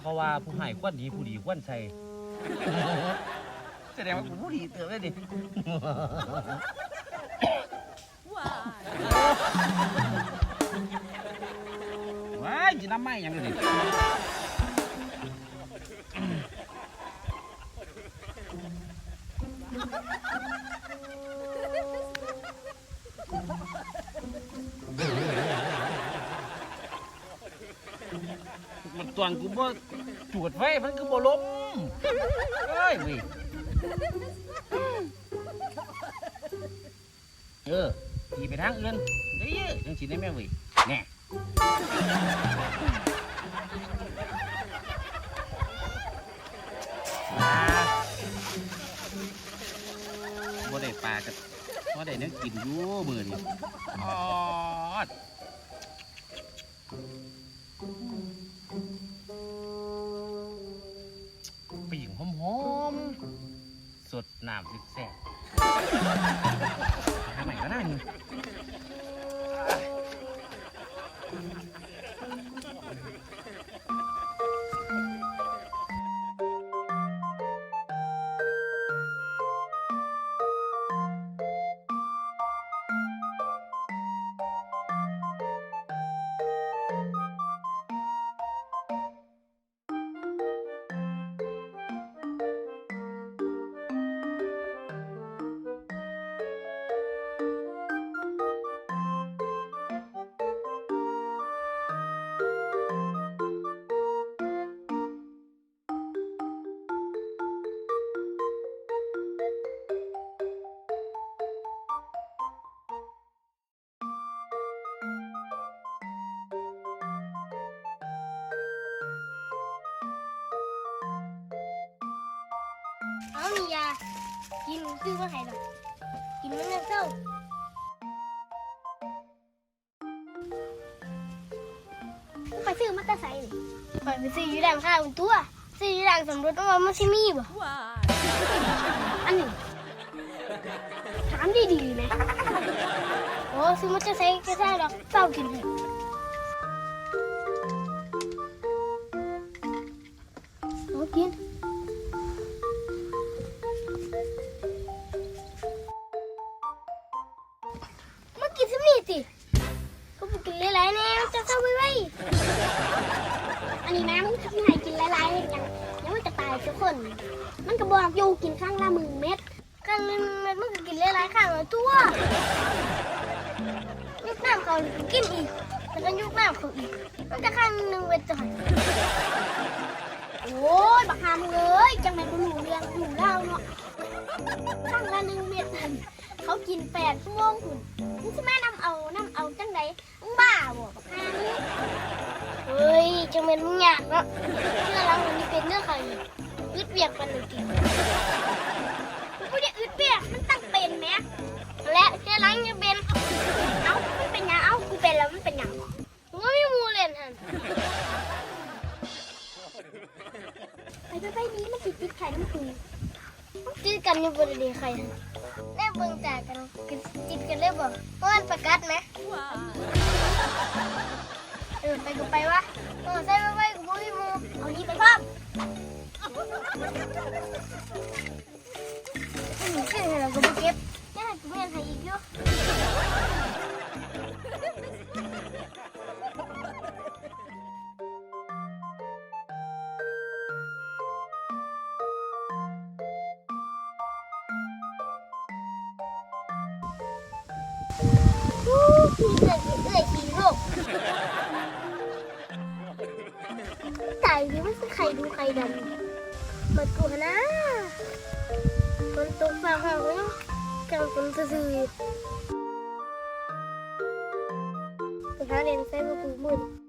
เดี๋ยวบอกว่าเขาว่าผู้ให้ควนดีผู้ดีควนใส่แสดงว่ากูผู้ดีเติมได้ดิว้ายจะน้ำไหม้ยังเลยดิ มันตวนกูบ่จวดไว้มันก็บ่ล้มเอ้ยเว้ยเออขี่ไปทางอื่นเด้ยจังสิได้แม่เว้ยแน่ปลาบ่ได้ปลากับบ่ได้เนื้อกินอยู่มือนี่อ๋อ ดน้ำแซ่บๆทำไมก็นั่ ซื้อมาให้ดอกกินมันยังเศร้าไปซื้อมาแตะใส่นี่ไปไปซื้ออยู่ด้านข้างตัว ซื้ออยู่ด้านสำรวจว่ามันสิมีบ่อันนี้ถามดีๆนะโอ้ซื้อมาจะใส่ก็ใส่ดอกเศร้ากินเถอะเอากิน ตัวยุกน้ำเขากินอีกแล้วก็ยุกน้ำเขาอีกมันจะข้างหนึ่งเม็ดจะหายโอ้ยบักฮามเลยจังไหนกูหนูเรียงหนูเล่าเนาะข้างละหนึ่งเม็ดนั่นเขากินแปดชั่วโมงคุณมึงจะมานำเอานำเอาจังไดมึงบ้าบ่บักฮานี่เฮ้ยจังเป็นมึงอยากเนาะเชื่อแล้วมันนี่เป็นเรื่องใครอึดเบียกมันเลยกิน แหมและเชื่อหลังยังเป็น เอ้ามันเป็นหยังเอ้ากูเป็นแล้วมันเป็นหยังมึงก็ไม่มูเล่นหันไปไปไปนี้มันติดติดไข่น้ำผึ้งมันติดกันอยู่บริเวณไข่หันแน่เบิ่งจากกันกินกินกันเลยบ่เพราะมันประกัดไหมเออไปกูไปวะเออใส่ไปไว้กูบ่มีหมูเอานี่ไปพร้อมอืมขึ้นให้เราก็บ่เก็บ ยังให้กูเมียนให้อีกอยู่อู้มีเกิดเอื่อยกินลูกตายดิมันคือใครดูใครดำมากูนะคนตกฟ้าห้องเนาะ กันคนซื่อสุดท้ายเรียนไฟก็คือมืด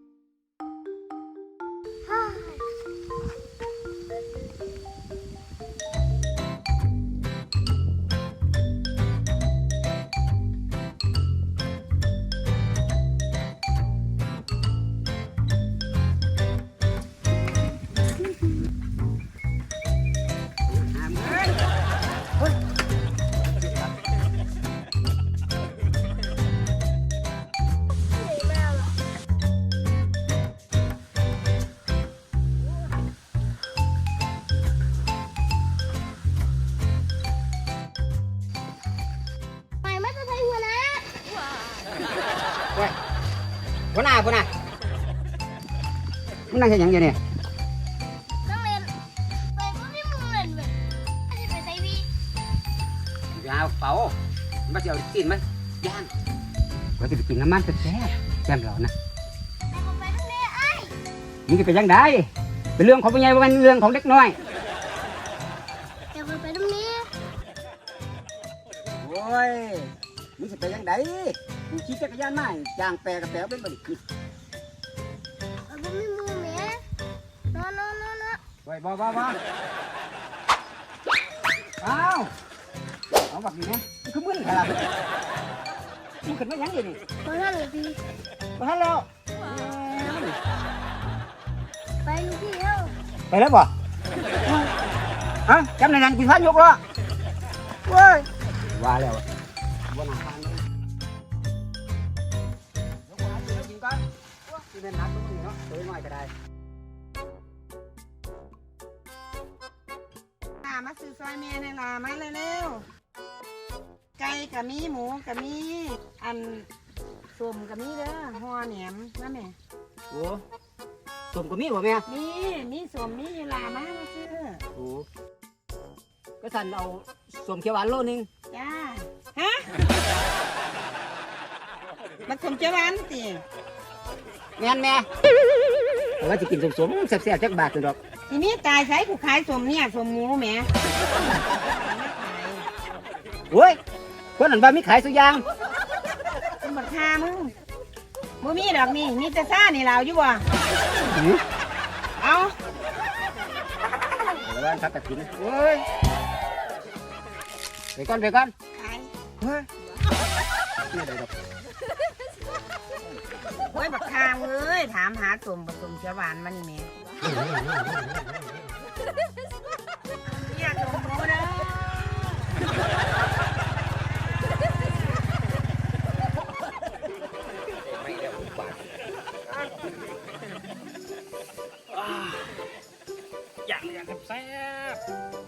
นนั่งเฮ็ดหยังอยู่นี่ต้องเรียนไปก็ไม่เหมือนแบบอันนี้ไปใส่วีอย่าเอาเป่ามันบ่สิเอากินมันย่างว่าสิไปกินน้ำมันแซ่บๆแจ่มเรานะไปก็ไปทั้งนี้ไอ้มึงจะไปยังไดเป็นเรื่องของผู้ใหญ่บ่แม่นเรื่องของเด็กน้อยเดี๋ยวไปทั้งนี้โอ้ยมึงสิไปยังไดกูขี่จักรยานมาจ้างแปรกับแปรเป็นบ่ได้กินเอ บ่บ่บ่เอาเอาบักนี่นะมันคือมึนครับมึงขึ้นมาหยังอยู่นี่ขอท่านหน่อยพี่บ่ทันแล้วไปลูกพี่เอ้าไปแล้วบ่ฮะจำในนั้นกินพันยกล้อเว้ยว่าแล้วอะบ่น่าทานเลยเดี๋ยวกูหาซื้อแล้วกินก่อนโอ้ยสิเป็นหนักตรงนี้เนาะตัวน้อยก็ได้ามาซื้อซอยแม่ในลามาเร็วๆไก่กับมีหมูกับมีอันส้มกับมีเด้อห่อแหนมนะแม่โอ้สมก็มีบ่แม่มีมีส้มมีอยู่ลามามาซื้อโอ้ก็สั่นเอาสมเขียวหวานโลนึงจ้าฮะมันสมเจ้าหวานติแม่นแม่ว่าจะกินสมๆแซ่บๆจักบาทนึงดอก ทีนี้ตายใช้กูขายส้มเนี่ยส้มหมูแหม่โอ้ยคนนั้นว่ามีขายสุกอยางมันบักคามึงบ่มีดอกนี่มีแต่ซ่านี่เราอยู่บ่หือเอาเดี๋ยวว่าทักตะกินโอ้ยไปก่อนไปก่อนขายเฮ้ยไม่ได้ดอกโอ้ยบักคาเอ้ยถามหาส้มผสมเจ้าหวานมานี่แหม่ อยากส้มหมูเด้ออยากอยากแซ่บ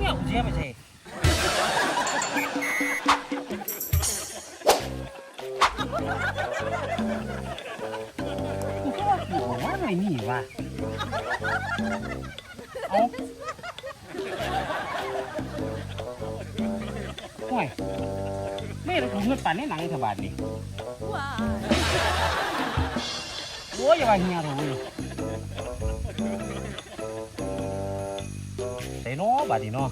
แล้วเนี่ยกูเชื่อไปสิกูก็ว่ากูบอกว่าไม่มีว่ะเอาห่วยไม่ บาดนี้เนาะ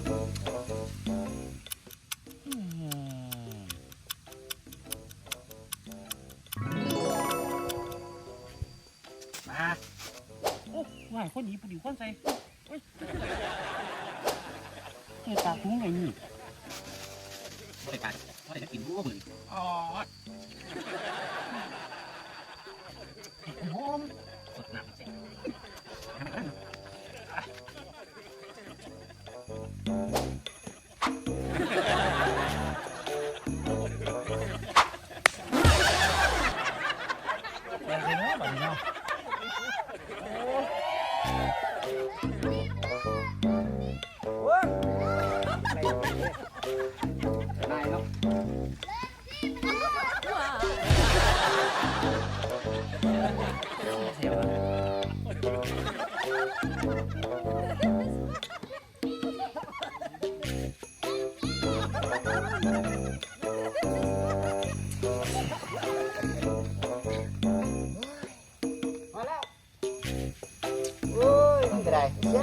มาโอ้ว่ายคนดีผู้ดีคนใส่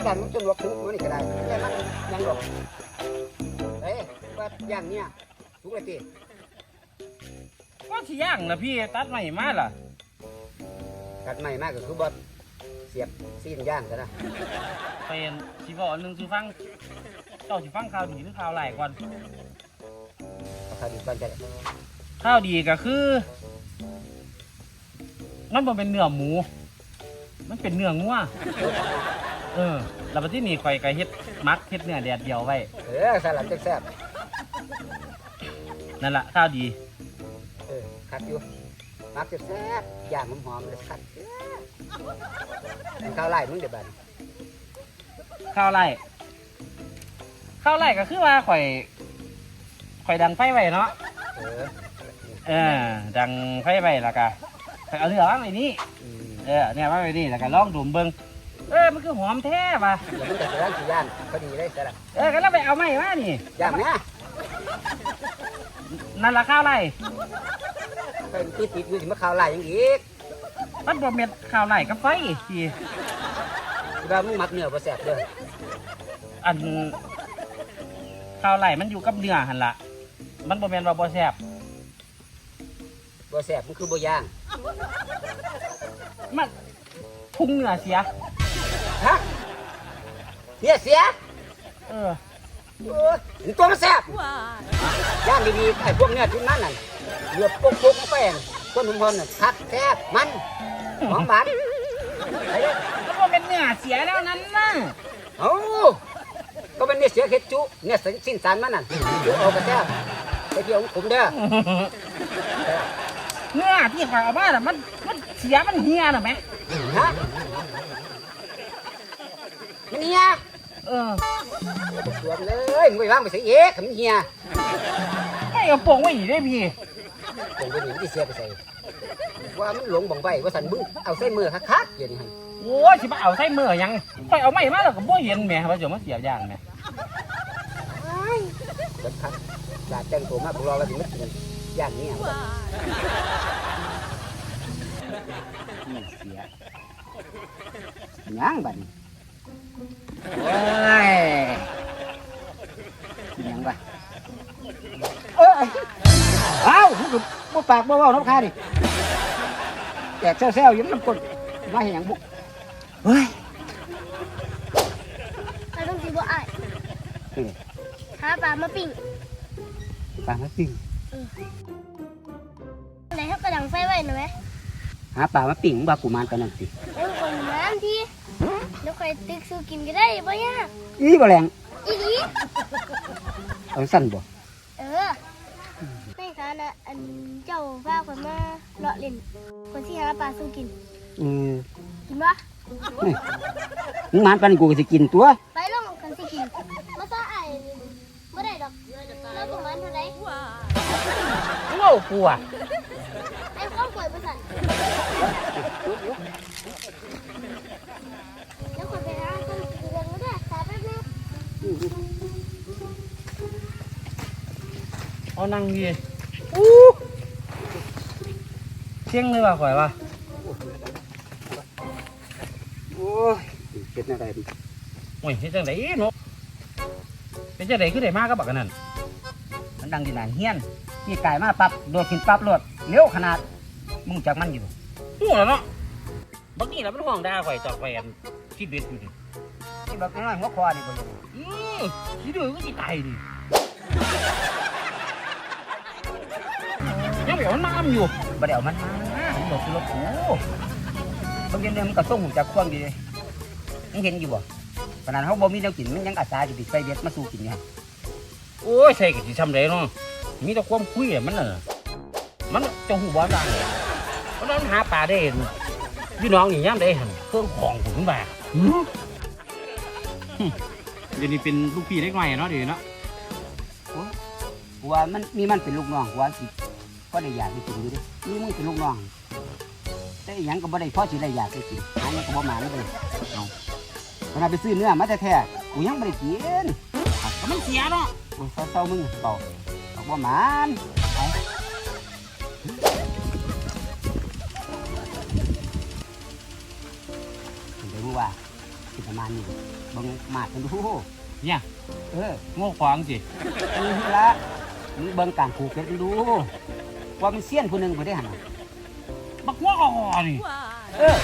มันก็ได้สียงดังมันจนหลอกถึงหัวนี่ก็ได้แต่มันยังหลอกเอ้ยว่าย่างเนี่ยทุกเลยตีก็สิย่างนะพี่ตัดใหม่มาล่ะกัดใหม่มากก็คือบอเสียบซีนย่างกันนะเป็นสิบอกอันหนึงสิฟังเจ้าสิฟังข่าวดีหรือข่าวไหลายก่อน เอาข้าวดีก่อนจะได้ข่าวดีก็คือ มันบ่เป็นเนื้อหมู มันเป็นเนื้องัว เออแล้วบัดที่นี่ข่อยก็เฮ็ดมักเฮ็ดเนื้อแดดเดียวไว้ เออสลัดแซ่บนั่นล่ะข่าวดี ๆเออคัดอยู่มักแซ่บๆย่างหอมๆเลยคัดเด้อมันข้าวไล่มึงเดี๋ยวบัดข่าวไหลข่าวไหลก็คือว่าข่อย ข่อยดังไฟไว้เนาะ เออเออ ดังไฟไว้แล้วก็ข่อยเอาเนื้อวางไว้นี่ อืมเออเนี่ยวางไว้นี่แล้วก็ลองดมเบิ่ง เออมันคือหอมแท้ว่ะเดี๋ยวมึงจะร้านกี่ย่านพอดีเลยสลัดเออก็แล้วไปเอาไม้มานี่ย่างนะนั่นละข้าวไรไปติดติดอยู่ที่มะข้าวไล่ยังอีกมันบ่เม็ดข้าวไรกับไฟสิที่ว่ามึงมักเนื้อบ่แซ่บเด้ออันข้าวไรมันอยู่กับเนื้อหันละมันบ่แม่นว่าบ่แซ่บบ่แซ่บมันคือบ่ย่าง มันพุงเนื้อเสียฮะ เนี่ยเสียเออโอ้ยนี่ตัวมันแซ่บย่างดีๆไอ้พวกเนี้ยที่นั่นน่ะเหลือบปุ๊กปุ๊กแป้งคนทุกคนน่ะคักแซ่บมันหอมหวานไอ้เด้อมันบ่เป็นเนื้อเสียแล้วนั้นนะเอ้าก็เป็นเนี่ยเสียเฮ็ดจุเนี่ยสิ้นสารมันนั่นจุเอากระแซ่บไปเที่ยวของผมเด้อเนื้อที่ข่อยเอามาน่ะมันมันเสียมันเหี่ยน่ะแหมฮะมันเฮีย เออสวมเลยมึงไปวางไปใส่เอ๊ะมันเฮียไอ้เอาโป่งไว้อีกได้พี่ผมไปหนีที่เสียไปใส่ว่ามันหลงบ่งใบว่าสันมึงเอาใส่มือคักๆอย่างนี้หั่นโอ้ยสิมาเอาใส่มือหยังข่อยเอาไม้มาแล้วก็บ่เห็นแหมว่าจะมาเสียอย่างแหมเบิดคักอยากแต่งตัวมาพวกเราแล้วถึงมากินย่างนี้อะนี่เสียย่างบัดนี้ โอ้ยกินหยังบ่เอ้ยเอ้ามึงก็บ่ปากบ่เว้าน้ำค้าดิแตกแซวๆอยู่น้ำกดมาเห็นหยังบุเฮ้ยเราต้องสีบัวอ้ายนี่หาปลามาปิ้งปลามาปิ้งไหนเขากระดังไฟไว้หน่อยไหมหาปลามาปิ้งมึงว่ากูมานตอนนั้นสิเอ้ยคนน้ำที เดี๋ยวใครตึกซื้อกินก็ได้บ่ยากอีบ่แรงอีหลีเอาสั้นบ่เออในฐานะอันเจ้าพาคนมาเลาะเล่นคนที่หาปลาสู้กินเออกินปะนี่มึงมานปานนกูก็สิกินตัวไปลองกันสิกินมาซ่าไอ้ไม่ได้ดอกแล้วประมาณเท่าไหร่ว้าวกูอะไอ้ข้าวกล้วยประสันแเอานั่งดีเที่ยงเลยว่ะข่อยว่ะโอ้ยเป็นอะไรดิโอ้ยเฮ็ดจังไดเนาะเป็นจังไดคือได้มากับบักอันนั้นมันดังที่ไหนเฮียนที่ไก่มาปั๊บโดดกินปั๊บโลดเร็วขนาด มึงจักมันอยู่ฮู้แล้วเนาะบักนี่ล่ะมันห้องด่าข่อยจอกไปอันคิดเบ็ดอยู่ดิที่บอกน้อยหัวคอนี่บ่รู้อือสิดื้อก็สิตายดิ ดี๋ยวมันน้ำอยู่บ่ได้เอามันมามันโดดขึ้นรถกูบางทีเนี่ยมันก็ส่งหูจากควงดีมึงเห็นอยู่บ่ขนาดเขาบ่มีแนวกินมันยังอาสาจะไปใส่เบ็ดมาสู้กินอยู่หั่นโอ้ยใส่ก็สิทำได้เนาะมีแต่ความคุยอะมันน่ะมันจะหูบ่ได้มันนอนหาปลาได้พี่น้องนี่ยามได้หั่นเครื่องของผมขึ้นมาหือหึเดี๋ยวนี้เป็นลูกพี่เล็กน้อยเนาะเดี๋ยวนี้เนาะกูว่ามันมีมันเป็นลูกน้องกูว่าสิ ก็ได้อยากไปกินอยู่เดิมีมึงเป็นลูกน้องแต่อีหยังก็บ่ได้พอสิได้อยากไปกินหาหยังก็บ่มาเลยเอาขนาดไปซื้อเนื้อมาแท้ๆกูยังบ่ได้กินก็มันเสียเนาะโอ้ยเศร้าๆมึงเปล่าเอาบ่หมานเอาเดี๋ยวมึงว่าสิไปประมาณนี้เบิ่งมาดกันดูเนี่ยเออโง่ขวางสินี่ละมึงเบิ่งการผูกเพชรกันดู ว่ามันเสี้ยนผู้หนึงบ่ได้หั่นน่ะบักว่าอ่อนี่เออ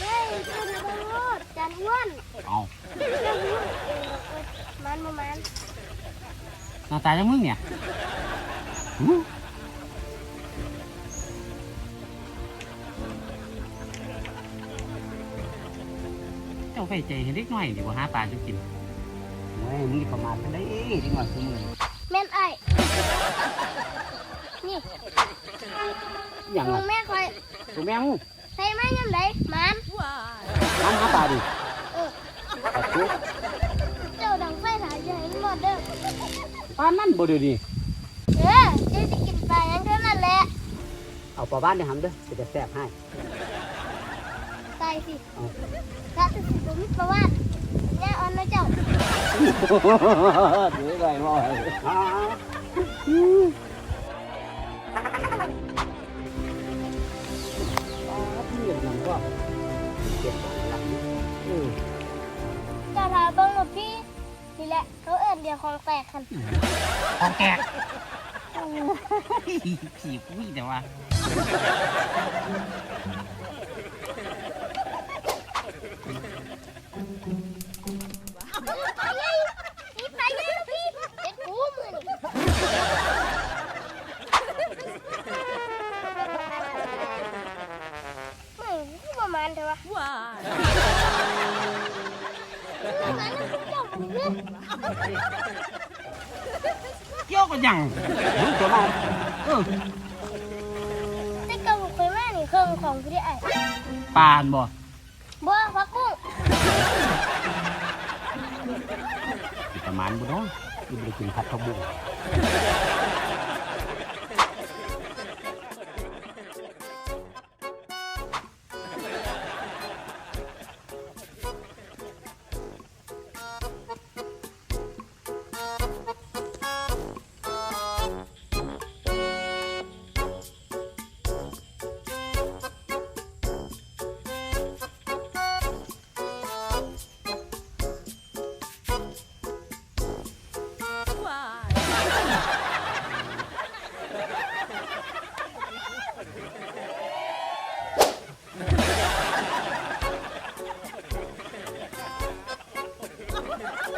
เฮ้ยคุณตำรวจจันอ้วนเอาเรื่องนี้เองมันประมาณหน้าตาจังมึงเนี่ยหูเจ้าไฟใจเห็นเล็กน้อยดีกว่าหาปลาจะกินเฮ้ยมึงนี่ประมาทกันได้จังหวะซุมื้อนี้ แม่นไอ้นี่อย่างลุน่ะงแม่คอยตัวแม่มึงใส่ไม้ยังไงมันน้ำหาปลาดิเออเอาสิเจ้าดังไฟถ่ายใหญ่หมดเด้อปลานั่นบ่เดี๋ยวนี้เออเจ๊จะกินปลายังเท่านั้นแหละเอาปลาบ้านได้หำเด้อจะได้แซ่บให้ใส่สิเอาถ้าจะสิบุมิประวัติ แย่อ่อนนะเจ้าเดี๋ยวได้บ่อ่าปลาที่อย่างนั้นก็เก็บของหลังเออเจ้าถาเบิ้งกับพี่นี่แหละเขาเอิ้นเดียวของแตกคันของแตกผีคุยแต่ว่า เกี่ยวกันยังมึงตัวมาเออแต่เก่าเคยมานี่เครื่องของพี่ได้ไอ้ปานบ่บ่พักกุ้งประมาณบ่เนาะอีบได้กินผัดผักบุ้ง Ha ha ha!